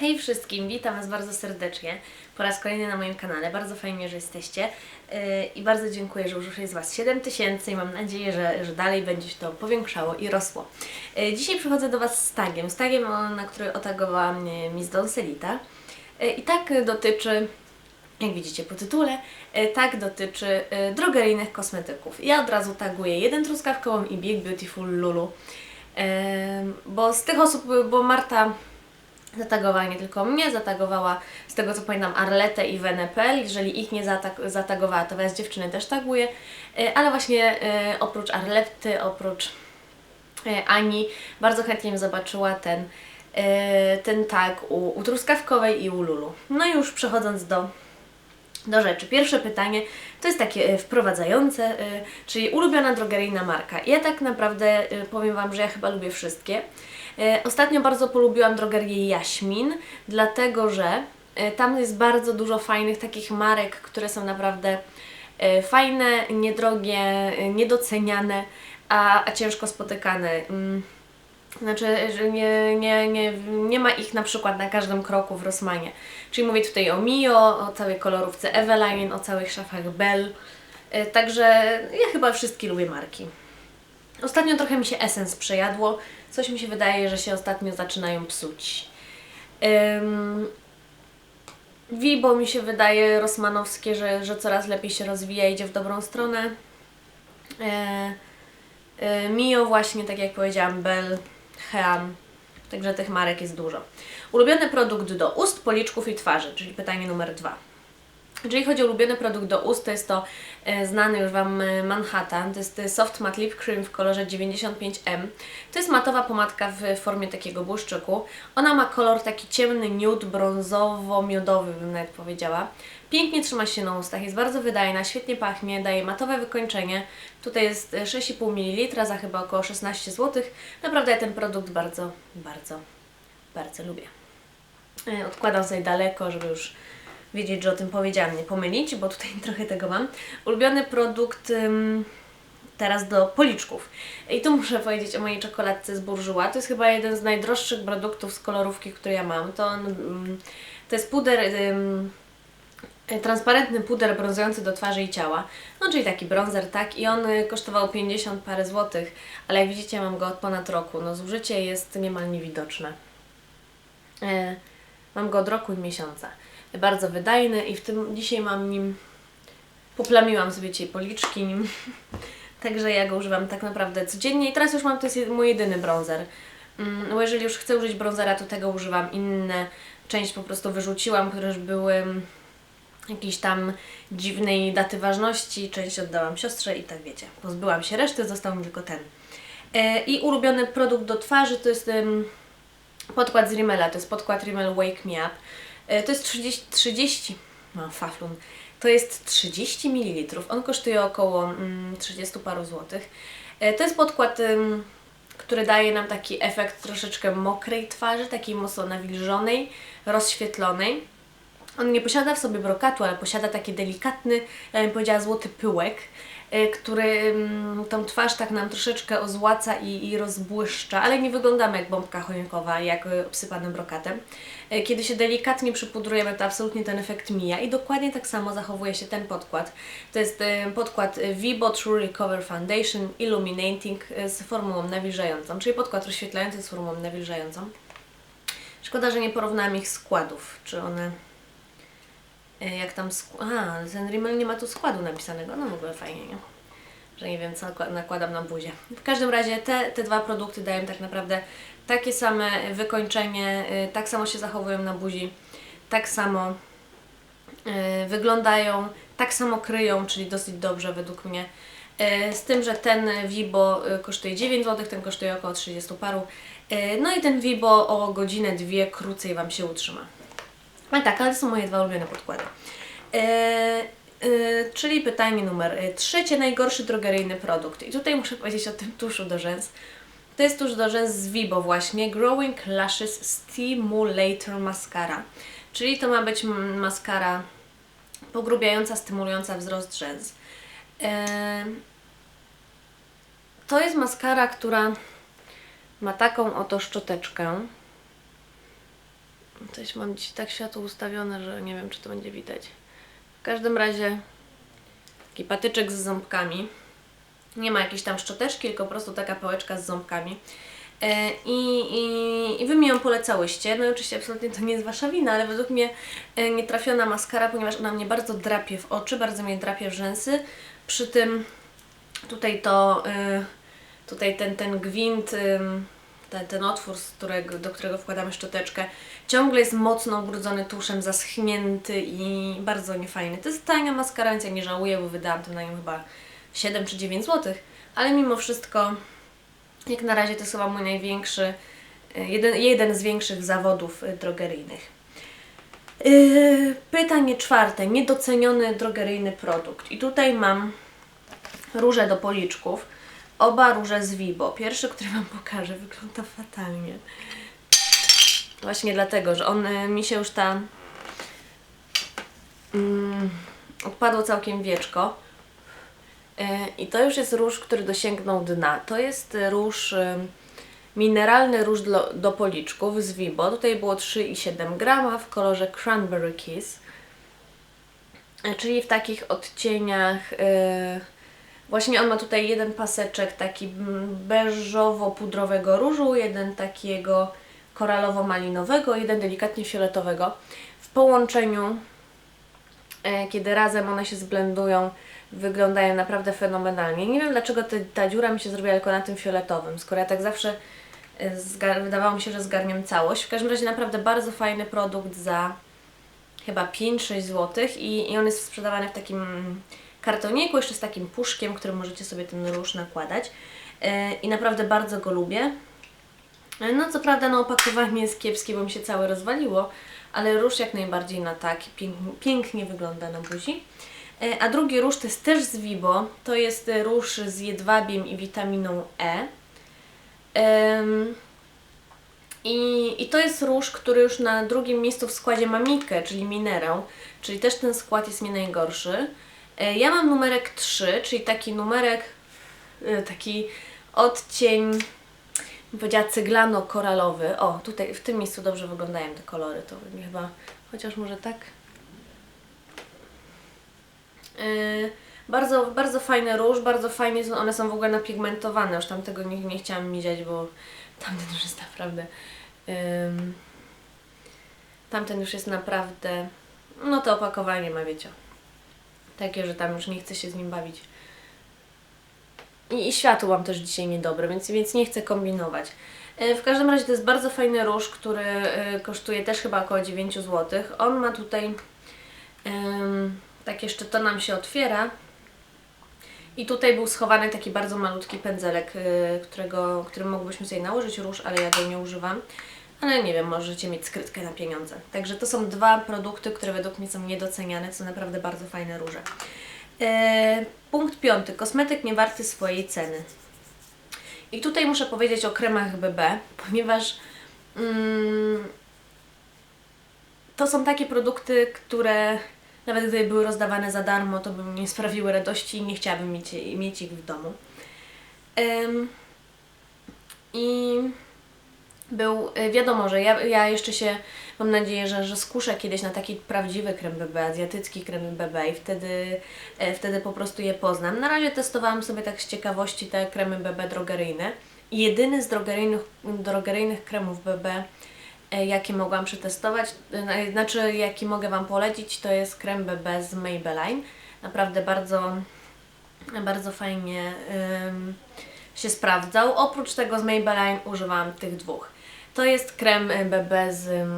Hej wszystkim, witam Was bardzo serdecznie po raz kolejny na moim kanale. Bardzo fajnie, że jesteście yy, i bardzo dziękuję, że już jest Was 7 tysięcy i mam nadzieję, że, że dalej będzie się to powiększało i rosło. Yy, dzisiaj przychodzę do Was z tagiem, z tagiem, na który otagowała mnie Miss Doncelita. Yy, I tak dotyczy jak widzicie po tytule, e, tak dotyczy e, drogeryjnych kosmetyków. Ja od razu taguję jeden truskawkową i Big Beautiful Lulu, E, bo z tych osób, bo Marta zatagowała nie tylko mnie, zatagowała z tego co pamiętam Arletę i Wenepel, jeżeli ich nie zatag- zatagowała, to Was dziewczyny też taguję, E, ale właśnie e, oprócz Arlety, oprócz e, Ani, bardzo chętnie zobaczyła ten, ten tag u, u truskawkowej i u Lulu. No i już przechodząc do do rzeczy. Pierwsze pytanie to jest takie e, wprowadzające, e, czyli ulubiona drogeryjna marka. Ja tak naprawdę e, powiem Wam, że ja chyba lubię wszystkie. Ostatnio bardzo polubiłam drogerię Jaśmin, dlatego że tam jest bardzo dużo fajnych takich marek, które są naprawdę fajne, niedrogie, niedoceniane, a, a ciężko spotykane. Znaczy, że nie, nie, nie, nie ma ich na przykład na każdym kroku w Rossmanie. Czyli mówię tutaj o Mio, o całej kolorówce Eveline, o całych szafach Bell. E, Także ja chyba wszystkie lubię marki. Ostatnio trochę mi się Essence przejadło. Coś mi się wydaje, że się ostatnio zaczynają psuć. Ym, Vibo mi się wydaje rosmanowskie, że, że coraz lepiej się rozwija, idzie w dobrą stronę. E, e, Mio właśnie, tak jak powiedziałam, Bell, Heam, także tych marek jest dużo. Ulubiony produkt do ust, policzków i twarzy, czyli pytanie numer dwa. Jeżeli chodzi o ulubiony produkt do ust, to jest to e, znany już Wam e, Manhattan. To jest e, Soft Matte Lip Cream w kolorze 95M. To jest matowa pomadka w formie takiego błyszczyku. Ona ma kolor taki ciemny nude, brązowo-miodowy bym nawet powiedziała. Pięknie trzyma się na ustach, jest bardzo wydajna, świetnie pachnie, daje matowe wykończenie. Tutaj jest e, 6,5 ml za chyba około 16 zł. Naprawdę ja ten produkt bardzo, bardzo, bardzo lubię. E, Odkładam sobie daleko, żeby już wiedzieć, że o tym powiedziałam, nie pomylić, bo tutaj trochę tego mam. Ulubiony produkt teraz do policzków. I tu muszę powiedzieć o mojej czekoladce z Bourjois. To jest chyba jeden z najdroższych produktów z kolorówki, które ja mam. To, on, ym, to jest puder, e, transparentny puder brązujący do twarzy i ciała. No czyli taki bronzer, tak? I on y, kosztował 50 parę złotych, ale jak widzicie mam go od ponad roku. No zużycie jest niemal niewidoczne. E, Mam go od roku i miesiąca. Bardzo wydajny i w tym dzisiaj mam nim, poplamiłam sobie dzisiaj policzki nim, także ja go używam tak naprawdę codziennie i teraz już mam, to jest mój jedyny bronzer. Mm, Bo jeżeli już chcę użyć bronzera, to tego używam. Inne część po prostu wyrzuciłam, które już były jakiejś tam dziwnej daty ważności, część oddałam siostrze i tak wiecie. Pozbyłam się reszty, został mi tylko ten. E, I ulubiony produkt do twarzy to jest podkład z Rimmela, to jest podkład Rimmel Wake Me Up. E, To jest 30, 30 no faflun, to jest 30 ml. On kosztuje około mm, 30 paru złotych. E, To jest podkład, który daje nam taki efekt troszeczkę mokrej twarzy, takiej mocno nawilżonej, rozświetlonej. On nie posiada w sobie brokatu, ale posiada taki delikatny, ja bym powiedziała, złoty pyłek, y, który mm, tą twarz tak nam troszeczkę ozłaca i, i rozbłyszcza, ale nie wyglądamy jak bombka choinkowa, jak y, obsypany brokatem. Y, Kiedy się delikatnie przypudrujemy, to absolutnie ten efekt mija i dokładnie tak samo zachowuje się ten podkład. To jest podkład Vibo True Recover Foundation Illuminating z formułą nawilżającą, czyli podkład rozświetlający z formułą nawilżającą. Szkoda, że nie porównałam ich składów, czy one jak tam. sk- Aha, ten Rimmel nie ma tu składu napisanego. No w ogóle fajnie, nie? Że nie wiem, co nakła- nakładam na buzię. W każdym razie te, te dwa produkty dają tak naprawdę takie same wykończenie, y, tak samo się zachowują na buzi, tak samo y, wyglądają, tak samo kryją, czyli dosyć dobrze według mnie. Z tym, że ten Vibo kosztuje 9 zł, ten kosztuje około 30 paru. No i ten Vibo o godzinę, dwie krócej Wam się utrzyma. A tak, ale to są moje dwa ulubione podkłady. E, e, czyli pytanie numer e, trzecie, najgorszy drogeryjny produkt. I tutaj muszę powiedzieć o tym tuszu do rzęs. To jest tusz do rzęs z Vibo właśnie, Growing Lashes Stimulator Mascara. Czyli to ma być maskara pogrubiająca, stymulująca wzrost rzęs. To jest maskara, która ma taką oto szczoteczkę Coś mam dziś tak światło ustawione, że nie wiem, czy to będzie widać. W każdym razie taki patyczek z ząbkami. Nie ma jakiejś tam szczoteczki, tylko po prostu taka pałeczka z ząbkami. E, I, i, I wy mi ją polecałyście. No i oczywiście absolutnie to nie jest wasza wina, ale według mnie e, nie trafiona maskara, ponieważ ona mnie bardzo drapie w oczy, bardzo mnie drapie w rzęsy. Przy tym tutaj to, y, tutaj ten, ten gwint, ten, ten otwór, którego, do którego wkładamy szczoteczkę, ciągle jest mocno ubrudzony tuszem, zaschnięty i bardzo niefajny. To jest tania maskara, ja nie żałuję, bo wydałam to na nią chyba 7 czy 9 zł, ale mimo wszystko, jak na razie to jest chyba mój największy, y, jeden, jeden z większych zawodów y, drogeryjnych. Yy, Pytanie czwarte. Niedoceniony drogeryjny produkt. I tutaj mam róże do policzków. Oba róże z Vibo. Pierwszy, który Wam pokażę, wygląda fatalnie. Właśnie dlatego, że on y, mi się już ta. Mm, odpadło całkiem wieczko. Y, I to już jest róż, który dosięgnął dna. To jest róż. Y, mineralny róż do, do policzków z Vibo. Tutaj było 3,7 grama w kolorze Cranberry Kiss. Czyli w takich odcieniach. Właśnie on ma tutaj jeden paseczek taki beżowo-pudrowego różu, jeden takiego koralowo-malinowego, jeden delikatnie fioletowego. W połączeniu, e, kiedy razem one się zblendują, wyglądają naprawdę fenomenalnie. Nie wiem dlaczego te, ta dziura mi się zrobiła tylko na tym fioletowym, skoro ja tak zawsze e, wydawało mi się, że zgarniam całość. W każdym razie naprawdę bardzo fajny produkt za chyba 5-6 zł i, i on jest sprzedawany w takim kartoniku, jeszcze z takim puszkiem, którym możecie sobie ten róż nakładać. E, I naprawdę bardzo go lubię. E, No co prawda no opakowanie jest kiepskie, bo mi się całe rozwaliło, ale róż jak najbardziej na tak pięknie, wygląda na buzi. E, A drugi róż to jest też z Vibo, to jest róż z jedwabiem i witaminą E. I, I to jest róż, który już na drugim miejscu w składzie ma mikę, czyli minerał, czyli też ten skład jest nie najgorszy. E, Ja mam numerek 3, czyli taki numerek, e, taki odcień, powiedziała cyglano-koralowy. O, tutaj w tym miejscu dobrze wyglądają te kolory, to mi chyba, chociaż może tak. E, Bardzo, bardzo fajny róż, bardzo fajnie są, one są w ogóle napigmentowane, już tam tego nie, nie chciałam miziać, bo tamten już jest naprawdę ym, tamten już jest naprawdę no to opakowanie ma, wiecie takie, że tam już nie chcę się z nim bawić. I, i światło mam też dzisiaj niedobre, więc, więc nie chcę kombinować. E, w każdym razie to jest bardzo fajny róż, który e, kosztuje też chyba około 9 zł on ma tutaj tak jeszcze to nam się otwiera. I tutaj był schowany taki bardzo malutki pędzelek, y, którego, którym mogłyśmy sobie nałożyć róż, ale ja go nie używam. Ale nie wiem, możecie mieć skrytkę na pieniądze. Także to są dwa produkty, które według mnie są niedoceniane, są naprawdę bardzo fajne róże. E, punkt piąty. Kosmetyk nie warty swojej ceny. I tutaj muszę powiedzieć o kremach BB, ponieważ mm, to są takie produkty, które nawet gdyby były rozdawane za darmo, to by mi sprawiły radości i nie chciałabym mieć, mieć ich w domu. I był, e, wiadomo, że ja, ja jeszcze się, mam nadzieję, że, że skuszę kiedyś na taki prawdziwy krem BB, azjatycki krem BB i wtedy, e, wtedy po prostu je poznam. Na razie testowałam sobie tak z ciekawości te kremy BB drogeryjne. Jedyny z drogeryjnych, drogeryjnych kremów BB, e, jaki mogłam przetestować, e, znaczy jaki mogę Wam polecić, to jest krem BB z Maybelline. Naprawdę bardzo, bardzo fajnie ym, się sprawdzał. Oprócz tego z Maybelline używałam tych dwóch. To jest krem y, BB z...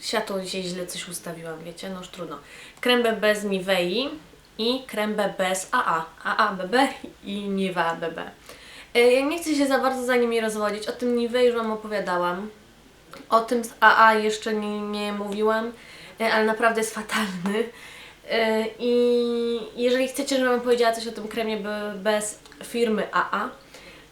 Światło dzisiaj źle coś ustawiłam, wiecie, no już trudno. Krem BB z Nivei i krem BB z AA. AA BB i Nivea BB. Y, Ja nie chcę się za bardzo za nimi rozwodzić. O tym Nivei już Wam opowiadałam. O tym z AA jeszcze nie, nie mówiłam, y, ale naprawdę jest fatalny. Y, I jeżeli chcecie, żebym powiedziała coś o tym kremie BB z firmy AA,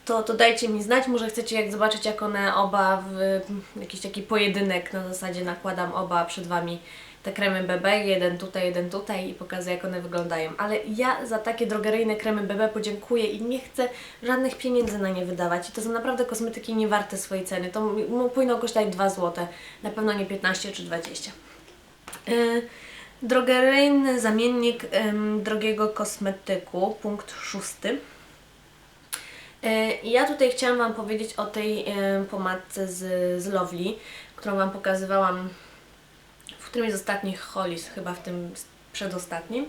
to, to dajcie mi znać. Może chcecie jak zobaczyć, jak one oba w jakiś taki pojedynek na zasadzie nakładam oba przed Wami te kremy BB, jeden tutaj, jeden tutaj i pokazuję, jak one wyglądają. Ale ja za takie drogeryjne kremy BB podziękuję i nie chcę żadnych pieniędzy na nie wydawać. I to są naprawdę kosmetyki nie warte swojej ceny. To powinno kosztować 2 zł, na pewno nie 15 czy 20. Yy, drogeryjny zamiennik ym, drogiego kosmetyku, punkt szósty. Yy, Ja tutaj chciałam Wam powiedzieć o tej yy, pomadce z, z Lovely, którą Wam pokazywałam w którymś z ostatnich holis, chyba w tym przedostatnim.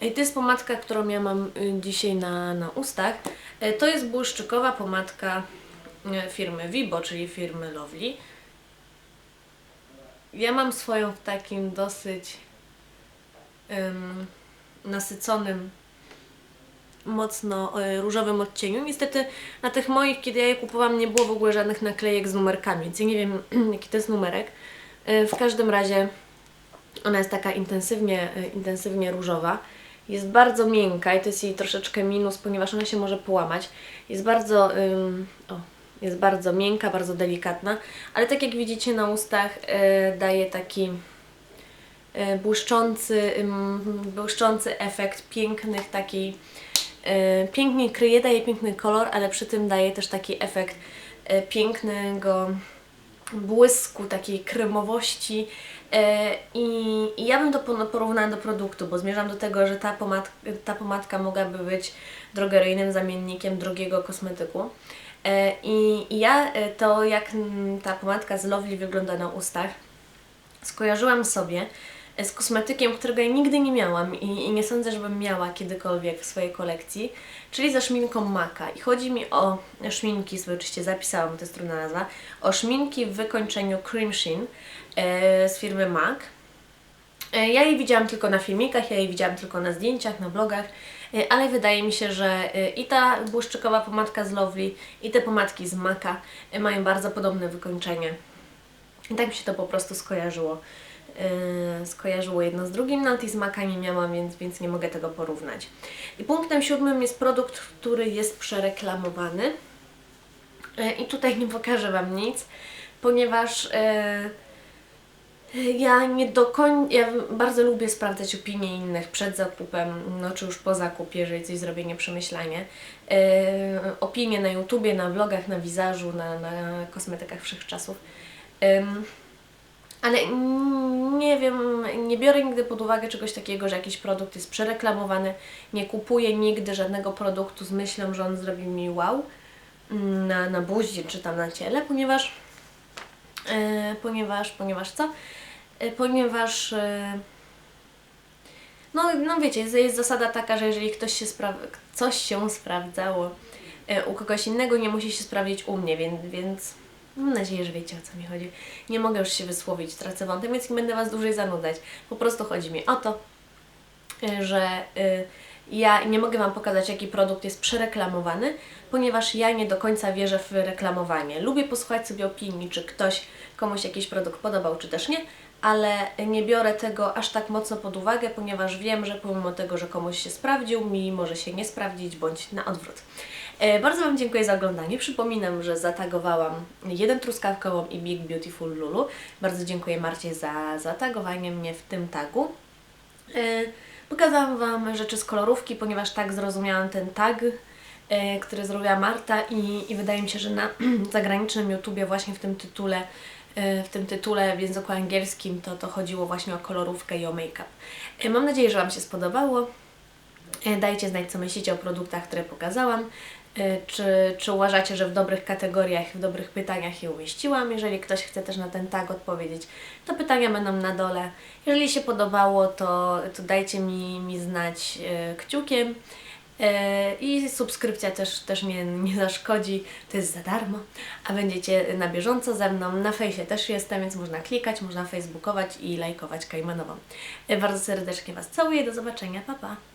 I to jest pomadka, którą ja mam y, dzisiaj na, na ustach. To jest błyszczykowa pomadka firmy Vibo, czyli firmy Lovely. Ja mam swoją w takim dosyć ym, nasyconym mocno y, różowym odcieniu. Niestety na tych moich, kiedy ja je kupowałam, nie było w ogóle żadnych naklejek z numerkami, więc ja nie wiem jaki to jest numerek. Y, W każdym razie ona jest taka intensywnie, y, intensywnie różowa. Jest bardzo miękka i to jest jej troszeczkę minus, ponieważ ona się może połamać. Jest bardzo, ym, o, jest bardzo miękka, bardzo delikatna, ale tak jak widzicie na ustach y, daje taki błyszczący, błyszczący efekt pięknych takiej pięknie kryje, daje piękny kolor, ale przy tym daje też taki efekt y, pięknego błysku, takiej kremowości e, i, ja bym to porównała do produktu, bo zmierzam do tego, że ta, pomad, ta pomadka mogłaby być drogeryjnym zamiennikiem drogiego kosmetyku. E, I, I ja e, to, jak ta pomadka z Lovely wygląda na ustach, skojarzyłam sobie e, z kosmetykiem, którego ja nigdy nie miałam i, i nie sądzę, żebym miała kiedykolwiek w swojej kolekcji, czyli ze szminką Maka. I chodzi mi o szminki, sobie oczywiście zapisałam, to jest trudna nazwa, o szminki w wykończeniu Cream Sheen e, z firmy MAC. E, Ja jej widziałam tylko na filmikach, ja jej widziałam tylko na zdjęciach, na blogach, e, ale wydaje mi się, że e, i ta błyszczykowa pomadka z Lovely, i te pomadki z Maca e, mają bardzo podobne wykończenie. I tak mi się to po prostu skojarzyło. Yy, skojarzyło jedno z drugim, nawet i nie miałam, więc, więc nie mogę tego porównać. I punktem siódmym jest produkt, który jest przereklamowany. Yy, I tutaj nie pokażę Wam nic, ponieważ yy, ja nie do końca, ja bardzo lubię sprawdzać opinie innych przed zakupem, no czy już po zakupie, jeżeli coś zrobię nieprzemyślanie. Yy, opinie na YouTubie, na vlogach, na wizażu, na, na kosmetykach wszechczasów. Ym, ale nie wiem, nie biorę nigdy pod uwagę czegoś takiego, że jakiś produkt jest przereklamowany. Nie kupuję nigdy żadnego produktu z myślą, że on zrobi mi wow mm, na, na buzi czy tam na ciele, ponieważ e, ponieważ, ponieważ co? E, ponieważ e, no, no wiecie, jest, jest zasada taka, że jeżeli ktoś się coś się sprawdzało u kogoś innego, nie musi się sprawdzić u mnie, więc, więc mam nadzieję, że wiecie o co mi chodzi. Nie mogę już się wysłowić, tracę wątek, więc nie będę Was dłużej zanudzać. Po prostu chodzi mi o to, y, że y, ja nie mogę Wam pokazać, jaki produkt jest przereklamowany, ponieważ ja nie do końca wierzę w reklamowanie. Lubię posłuchać sobie opinii, czy ktoś komuś jakiś produkt podobał, czy też nie, ale nie biorę tego aż tak mocno pod uwagę, ponieważ wiem, że pomimo tego, że komuś się sprawdził, mi może się nie sprawdzić, bądź na odwrót. E, Bardzo Wam dziękuję za oglądanie. Przypominam, że zatagowałam jeden truskawkową i Big Beautiful Lulu. Bardzo dziękuję Marcie za zatagowanie mnie w tym tagu. E, Pokazałam Wam rzeczy z kolorówki, ponieważ tak zrozumiałam ten tag, e, który zrobiła Marta i, i wydaje mi się, że na zagranicznym YouTubie właśnie w tym tytule w tym tytule w języku angielskim to, to chodziło właśnie o kolorówkę i o make-up. Mam nadzieję, że Wam się spodobało. Dajcie znać, co myślicie o produktach, które pokazałam. E, Czy, czy uważacie, że w dobrych kategoriach, w dobrych pytaniach je umieściłam? Jeżeli ktoś chce też na ten tag odpowiedzieć, to pytania będą na dole. Jeżeli się podobało, to, to dajcie mi, mi znać e, kciukiem. E, I subskrypcja też, też nie, nie zaszkodzi, to jest za darmo, a będziecie na bieżąco ze mną. Na fejsie też jestem, więc można klikać, można facebookować i lajkować Kajmanową. Bardzo serdecznie Was całuję, do zobaczenia, pa pa!